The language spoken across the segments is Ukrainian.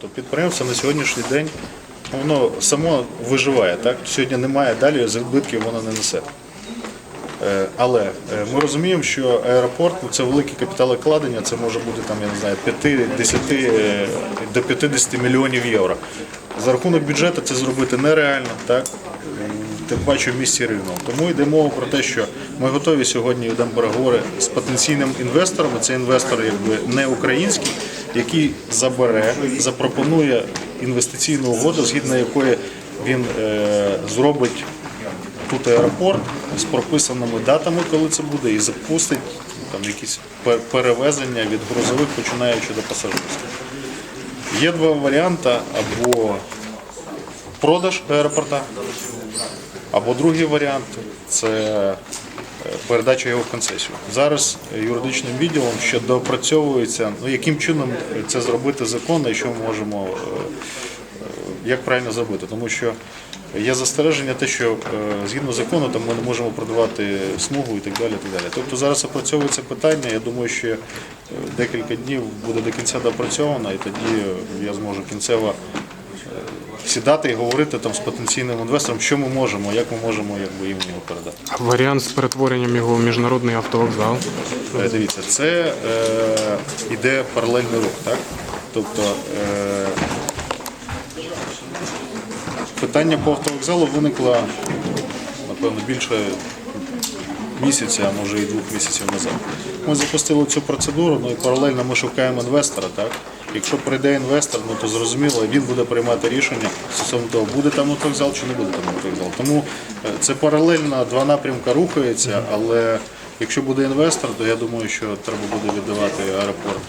Тобто підприємство на сьогоднішній день воно само виживає. Так? Сьогодні немає, далі збитків воно не несе. Е, Але е, ми розуміємо, що аеропорт ну, це велике капіталокладення, це може бути там, я не знаю, 5, 10, е, до 50 мільйонів євро. За рахунок бюджету це зробити нереально, так? Тим паче в місті Рівно. Тому йде мова про те, що ми готові сьогодні ведемо переговори з потенційним інвестором. Це інвестор якби не український, який забере, запропонує інвестиційну угоду, згідно якої він е, зробить тут аеропорт з прописаними датами, коли це буде, і запустить там якісь перевезення від грузових, починаючи до пасажирських. Є два варіанти: або продаж аеропорта, або другий варіант це е, передача його в концесію. Зараз юридичним відділом ще доопрацьовується, ну яким чином це зробити законно і що ми можемо е, як правильно зробити, тому що є застереження, те, що е, згідно закону там ми не можемо продавати смугу і так далі. І так далі. Тобто зараз опрацьовується питання. Я думаю, що е, декілька днів буде до кінця допрацьовано, і тоді е, я зможу кінцево е, сідати і говорити там з потенційним інвестором, що ми можемо, як ми можемо якби, їм його передати. Варіант з перетворенням його в міжнародний автовокзал. Е, Дивіться, це е, іде паралельний рух, так? Тобто е, питання по автовокзалу виникло, напевно, більше місяця, а може і двох місяців назад. Ми запустили цю процедуру, ну і паралельно ми шукаємо інвестора. Так? Якщо прийде інвестор, ну то зрозуміло, він буде приймати рішення стосовно того, буде там автовокзал чи не буде там автовокзал. Тому е, це паралельно два напрямки рухаються, але якщо буде інвестор, то я думаю, що треба буде віддавати аеропорт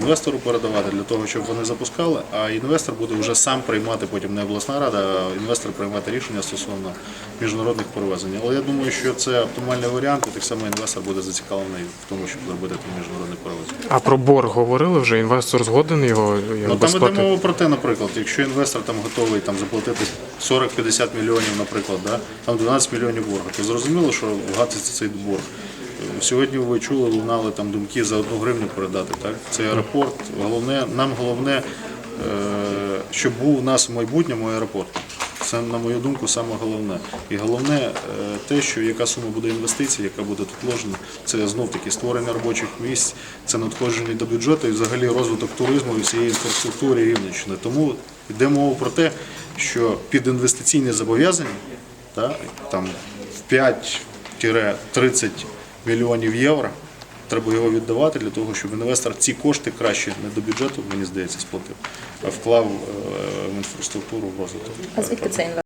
інвестору передавати для того, щоб вони запускали, а інвестор буде вже сам приймати потім не обласна рада, а інвестор приймати рішення стосовно міжнародних перевезень. Але я думаю, що це оптимальний варіант, і так само інвестор буде зацікавлений в тому, щоб зробити там міжнародне перевезення. А про борг говорили вже, інвестор згоден його Ну там іде мова про те, наприклад, якщо інвестор там готовий там заплатити 40-50 мільйонів, наприклад, да, там 12 мільйонів боргу, то зрозуміло, що вгатиться цей борг. Сьогодні ви чули, лунали там думки за одну гривню передати. Так, це аеропорт. Головне, нам головне, е, щоб був у нас в майбутньому аеропорт. Це, на мою думку, саме головне. І головне е, те, що яка сума буде інвестицій, яка буде тут вложена, це знов таки створення робочих місць, це надходження до бюджету і взагалі розвиток туризму і всієї інфраструктури Рівненщини. Тому йде мова про те, що під інвестиційні зобов'язання та, там, в 5-30 мільйонів євро треба його віддавати для того, щоб інвестор ці кошти краще не до бюджету, мені здається, сплатив, а вклав е, в інфраструктуру в розвиток. А звідки це інвестор?